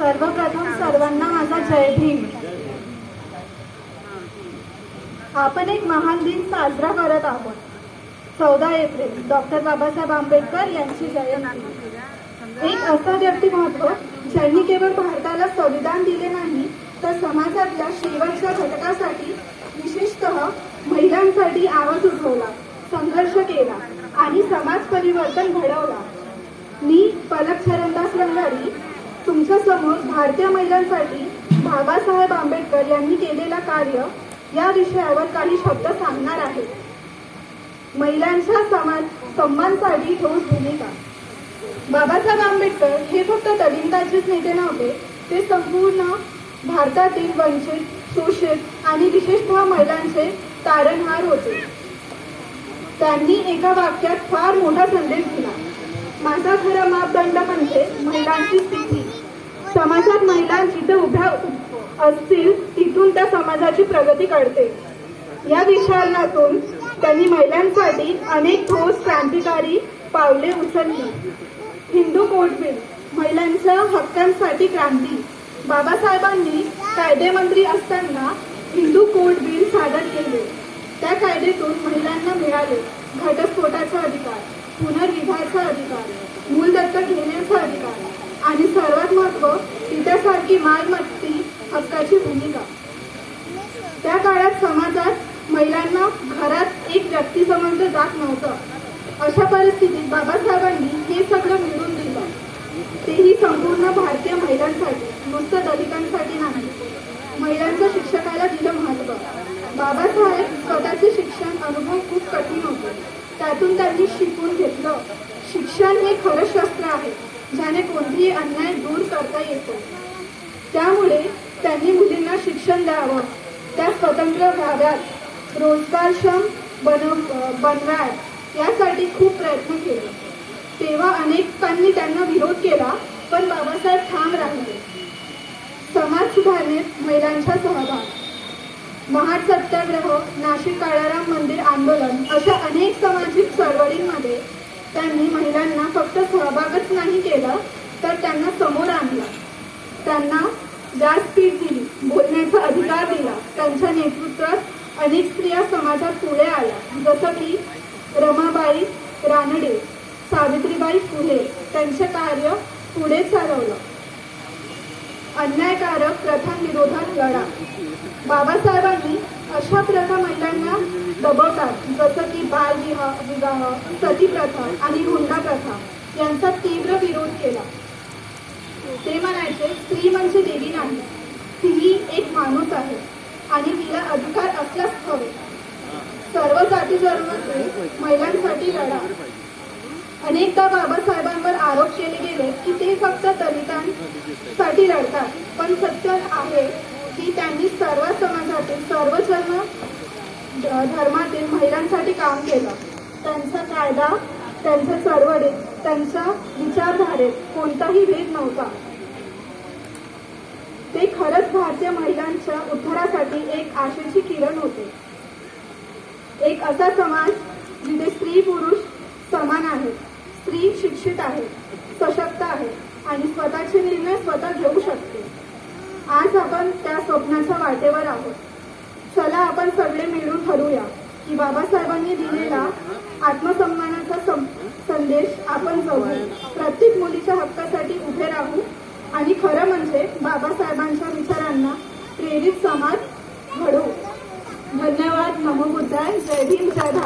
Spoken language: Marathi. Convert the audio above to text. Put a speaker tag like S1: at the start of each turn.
S1: सर्वप्रथम सर्वांना माझा जय भीम. आपण एक महान दिन साजरा करत आहोत. चौदा एप्रिल डॉक्टर बाबासाहेब आंबेडकर यांची जयंती. एक असं व्यक्तिमत्व ज्यांनी केवळ भारताला संविधान दिले नाही तर समाजातल्या शेवटच्या घटकासाठी विशेषतः महिलांसाठी आवाज उठवला संघर्ष केला आणि समाज परिवर्तन घडवला. मी पलक चरणदास रंगारी तुमच्यासमोर भारतीय महिलांसाठी बाबासाहेब आंबेडकर यांनी केलेलं कार्य या विषयावर काही शब्द सांगणार आहे. महिलांच्या समाज सन्मानसाठी ठोस भूमिका. बाबासाहेब आंबेडकर हे फक्त दलितांचेच नेते नव्हते ते संपूर्ण भारतातील वंचित शोषित आणि विशेषतः महिलांचे तारणहार होते. त्यांनी एका वाक्यात फार मोठा संदेश दिला. माझा खरा मापदंड म्हणजे महिलांची स्थिती. समाजात महिला जिथे उभ्या असतील तिथून त्या समाजाची प्रगती घडते. या विचारणातून त्यांनी महिलांसाठी अनेक ठोस क्रांतिकारी पावले उचलली. हिंदू कोड बिल महिलांच्या हक्कांसाठी क्रांती. बाबासाहेबांनी कायदेमंत्री असताना हिंदू कोड बिल सादर केले. त्या कायद्यातून महिलांना मिळाले घटस्फोटाचा अधिकार पुनर्विवाहाचा अधिकार मूलदत्तक घेण्याचा अधिकार. आणि सर्वात महत्त्व तिच्यासारखी मालमत्ती हक्काची भूमिका. त्या काळात समाजात महिलांना घरात एक व्यक्ती समजलं जात नव्हतं. अशा परिस्थितीत बाबासाहेबांनी हे सगळं मिळून दिलं. तेही संपूर्ण भारतीय महिलांसाठी नुसतं दलितांसाठी नाही. महिलांच्या शिक्षकाला दिलं महत्त्व. बाबासाहेब स्वतःचे शिक्षण अनुभव खूप कठीण होते. त्यातून त्यांनी शिकून घेतलं. शिक्षण हे खरं शस्त्र आहे. ज्याने कोणतीही अन्याय दूर करता येतो. त्यामुळे त्यांनी मुलींना शिक्षण द्यावं. त्या स्वतंत्र भागात रोजगारक्षम बनव बनवाव्यात यासाठी खूप प्रयत्न केले. तेव्हा अनेकांनी त्यांना विरोध केला पण बाबासाहेब ठाम राहिले. समाज सुधारणेत महिलांचा सहभाग. महाड सत्याग्रह नाशिक काळाराम मंदिर आंदोलन अशा अनेक सामाजिक चळवळींमध्ये त्यांनी महिलांना फक्त सहभागच नाही केलं तर त्यांना समोर आणलं. त्यांना जास्त स्पीड दिली बोलण्याचा अधिकार दिला. त्यांच्या नेतृत्वात अनेक स्त्रिया समाजात पुढे आल्या. जसं की रमाबाई रानडे सावित्रीबाई फुले त्यांचे कार्य पुढे चालवलं. अन्यायकारक प्रथा विरोधात लढा. बाबासाहेबांनी अशा प्रथा महिलांना दबवतात जसं की बाल विवाह सती प्रथा आणि हुंडा प्रथा यांचा तीव्र विरोध केला. ते म्हणायचे स्त्री म्हणजे देवी नाही. तीही एक माणूस आहे आणि तिला अधिकार असलाच हवे. सर्व जाती धर्माचे महिलांसाठी लढा. अनेकदा बाबासाहेबांवर आरोप केले गेले की ते फक्त दलितांसाठी लढतात पण सत्य आहे की त्यांनी सर्व समाजातील सर्व जन्म धर्मातील महिलांसाठी काम केलं. त्यांचा कायदा त्यांच्या चळवळीत त्यांच्या विचारधारेत कोणताही भेद नव्हता. ते खरंच भारतीय महिलांच्या उद्धारासाठी एक आशेची किरण होते. एक असा समाज जिथे स्त्री पुरुष समान आहेत स्त्री शिक्षित आहे सशक्त आहे आणि स्वतःचे निर्णय स्वतः घेऊ शकते. आज आपण त्या स्वप्नाच्या वाटेवर आहोत. चला आपण सगळे मिळून ठरूया की बाबासाहेबांनी दिलेला आत्मसन्मानाचा सं- संदेश आपण जगू प्रत्येक मुलीच्या हक्कासाठी उभे राहू. आणि खरं म्हणजे बाबासाहेबांच्या विचारांना प्रेरित समाज घडवू. धन्यवाद. नमो बुद्धाय. जय भीम. जय